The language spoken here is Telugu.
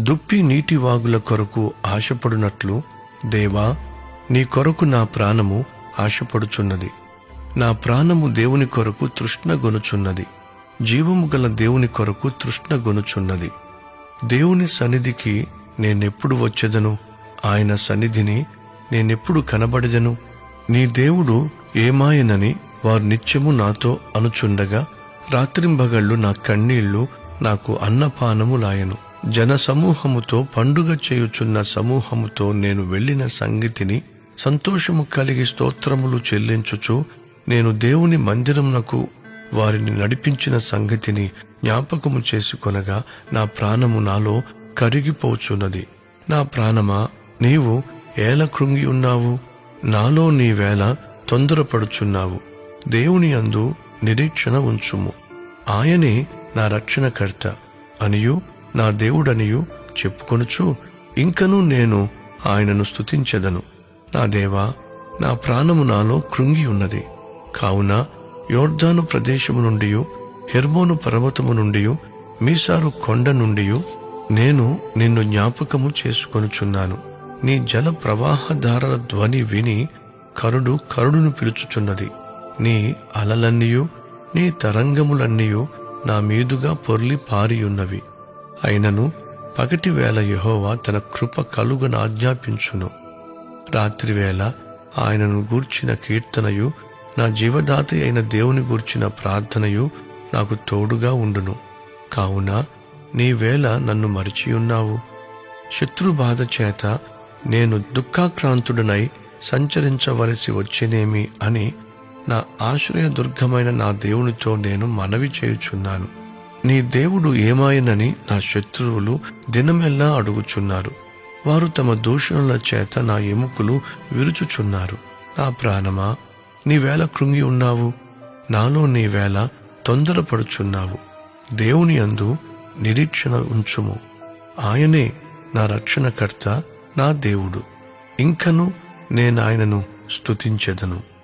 దుప్పి నీటి వాగుల కొరకు ఆశపడునట్లు దేవా నీ కొరకు నా ప్రాణము ఆశపడుచున్నది. నా ప్రాణము దేవుని కొరకు తృష్ణగొనుచున్నది జీవము గల దేవుని కొరకు తృష్ణగొనుచున్నది దేవుని సన్నిధికి నేనెప్పుడు వచ్చెదను? ఆయన సన్నిధిని నేనెప్పుడు కనబడదను? నీ దేవుడు ఏమాయనని వారు నిత్యము నాతో అనుచుండగా రాత్రింబగళ్ళు నా కన్నీళ్ళు నాకు అన్నపానము లాయను. సమూహముతో పండుగ చేయుచున్న సమూహముతో నేను వెళ్ళిన సంగతిని సంతోషము కలిగి స్తోత్రములు చెల్లించుచు నేను దేవుని మందిరమునకు వారిని నడిపించిన సంగతిని జ్ఞాపకము చేసుకొనగా నా ప్రాణము నాలో కరిగిపోచున్నది. నా ప్రాణమా నీవు ఏల కృంగి ఉన్నావు? నాలో నీ వేళ తొందరపడుచున్నావు. దేవుని అందు నిరీక్షణ ఉంచుము. ఆయనే నా రక్షణకర్త. అనియు నా దేవుడనియు చెప్పుకొనుచు ఇంకనూ నేను ఆయనను స్తుతించెదను. నా దేవా నా ప్రాణము నాలో కృంగి ఉన్నది. కావున యోర్ధాను ప్రదేశము నుండి హెర్మోను పర్వతము నుండి మీసారు కొండ నుండి నేను నిన్ను జ్ఞాపకము చేసుకొనుచున్నాను. నీ జల ప్రవాహధారల ధ్వని విని కరుడు కరుడును పిలుచుచున్నది. నీ అలలన్నీయు నీ తరంగములన్నీయు నా మీదుగా పొర్లి పారియున్నవి అయినను పగటి వేళ యహోవా తన కృప కలుగను ఆజ్ఞాపించును. రాత్రివేళ ఆయనను గూర్చిన కీర్తనయు నా జీవదాత అయిన దేవుని గూర్చిన ప్రార్థనయు నాకు తోడుగా ఉండును. కావున నీ వేళ నన్ను మరిచియున్నావు శత్రుబాధ చేత నేను దుఃఖాక్రాంతుడనై సంచరించవలసి వచ్చినేమి అని నా ఆశ్రయ దుర్గమైన నా దేవునితో నేను మనవి చేయుచున్నాను. నీ దేవుడు ఏమాయనని నా శత్రువులు దినమెల్లా అడుగుచున్నారు. వారు తమ దూషణల చేత నా ఎముకలు విరుచుచున్నారు. నా ప్రాణమా నీవేళ కృంగి ఉన్నావు. నాలో నీవేళ తొందరపడుచున్నావు. దేవుని అందు నిరీక్షణ ఉంచుము. ఆయనే నా రక్షణకర్త నా దేవుడు. ఇంకను నేనాయనను స్తుతించెదను.